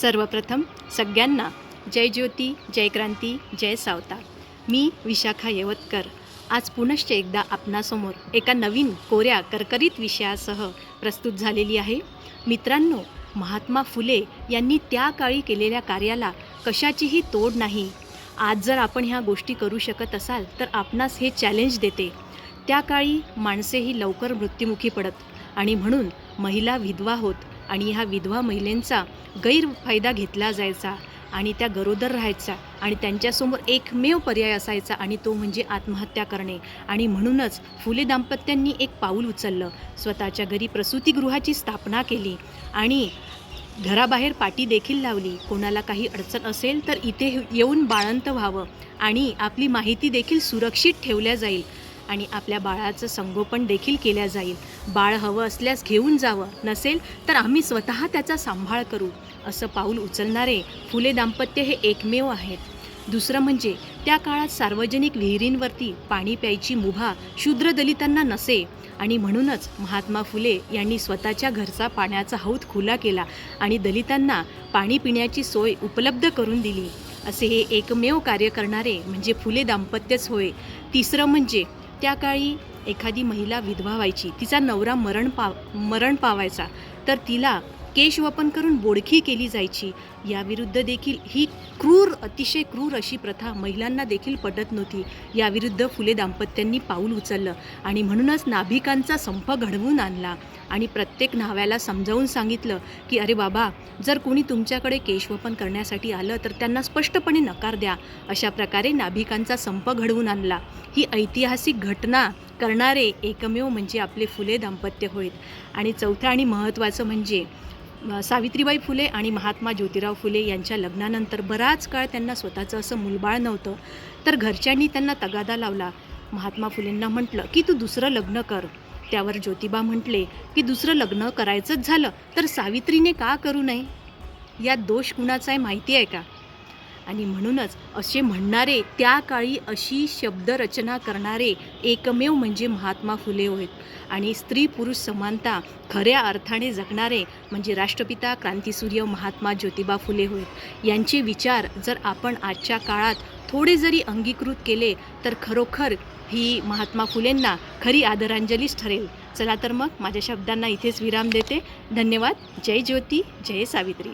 सर्वप्रथम सगळ्यांना जय ज्योती जय क्रांती जय सावता. मी विशाखा येवतकर. आज पुनश्च एकदा आपणासमोर एका नवीन कोऱ्या करकरीत विषयासह प्रस्तुत झालेली आहे. मित्रांनो महात्मा फुले यांनी त्या काळी केलेल्या कार्याला कशाचीही तोड नाही. आज जर आपण ह्या गोष्टी करू शकत असाल तर आपणास हे चॅलेंज देते. त्या काळी माणसेही लवकर मृत्युमुखी पडत आणि म्हणून महिला विधवा होत. आणि ह्या विधवा महिलेंचा गैरफायदा घेतला जायचा आणि त्या गरोदर राहायच्या आणि त्यांच्यासमोर एकमेव पर्याय असायचा आणि तो म्हणजे आत्महत्या करणे. आणि म्हणूनच फुले दाम्पत्यांनी एक पाऊल उचललं. स्वतःच्या घरी प्रसूतीगृहाची स्थापना केली आणि घराबाहेर पाटी देखील लावली. कोणाला काही अडचण असेल तर इथे येऊन बाळंत व्हावं आणि आपली माहिती देखील सुरक्षित ठेवल्या जाईल. आणि आपल्या बाळाचं संगोपन देखील केल्या जाईल. बाळ हवं असल्यास घेऊन जावं नसेल तर आम्ही स्वतः त्याचा सांभाळ करू असं पाऊल उचलणारे फुले दाम्पत्य हे एकमेव आहेत. दुसरं म्हणजे त्या काळात सार्वजनिक विहिरींवरती पाणी प्यायची मुभा शूद्र दलितांना नसे आणि म्हणूनच महात्मा फुले यांनी स्वतःच्या घरचा पाण्याचा हौद खुला केला आणि दलितांना पाणी पिण्याची सोय उपलब्ध करून दिली. असे हे एकमेव कार्य करणारे म्हणजे फुले दाम्पत्यच होय. तिसरं म्हणजे त्या काळी एखादी महिला विधवा व्हायची तिचा नवरा मरण पाव मरण पावायचा तर तिला केशवपन करून बोडखी केली जायची. याविरुद्ध देखील ही क्रूर अतिशय क्रूर अशी प्रथा महिलांना देखील पटत नव्हती. याविरुद्ध फुले दाम्पत्यांनी पाऊल उचललं आणि म्हणूनच नाभिकांचा संप घडवून आणला. आणि प्रत्येक न्हाव्याला समजावून सांगितलं की अरे बाबा जर कोणी तुमच्याकडे केशवपन करण्यासाठी आलं तर त्यांना स्पष्टपणे नकार द्या. अशा प्रकारे नाभिकांचा संप घडवून आणला. ही ऐतिहासिक घटना करणारे एकमेव म्हणजे आपले फुले दाम्पत्य होत आणि चौथं आणि महत्त्वाचं म्हणजे सावित्रीबाई फुले आणि महात्मा ज्योतिराव फुले यांच्या लग्नानंतर बराच काळ त्यांना स्वतःचं असं मुलबाळ नव्हतं. तर घरच्यांनी त्यांना तगादा लावला. महात्मा फुलेंना म्हटलं की तू दुसरं लग्न कर. त्यावर ज्योतिबा म्हटले की दुसरं लग्न करायचंच झालं तर सावित्रीने का करू नये? यात दोष कुणाचा आहे माहिती आहे का? आणि म्हणूनच असे म्हणणारे त्या काळी अशी शब्दरचना करणारे एकमेव म्हणजे महात्मा फुले होत. आणि स्त्री पुरुष समानता खऱ्या अर्थाने जगणारे म्हणजे राष्ट्रपिता क्रांतीसूर्य महात्मा ज्योतिबा फुले होत. यांचे विचार जर आपण आजच्या काळात थोडे जरी अंगीकृत केले तर खरोखर ही महात्मा फुलेंना खरी आदरांजलीच ठरेल. चला तर मग माझ्या शब्दांना इथेच विराम देते. धन्यवाद. जय ज्योती. जय सावित्री.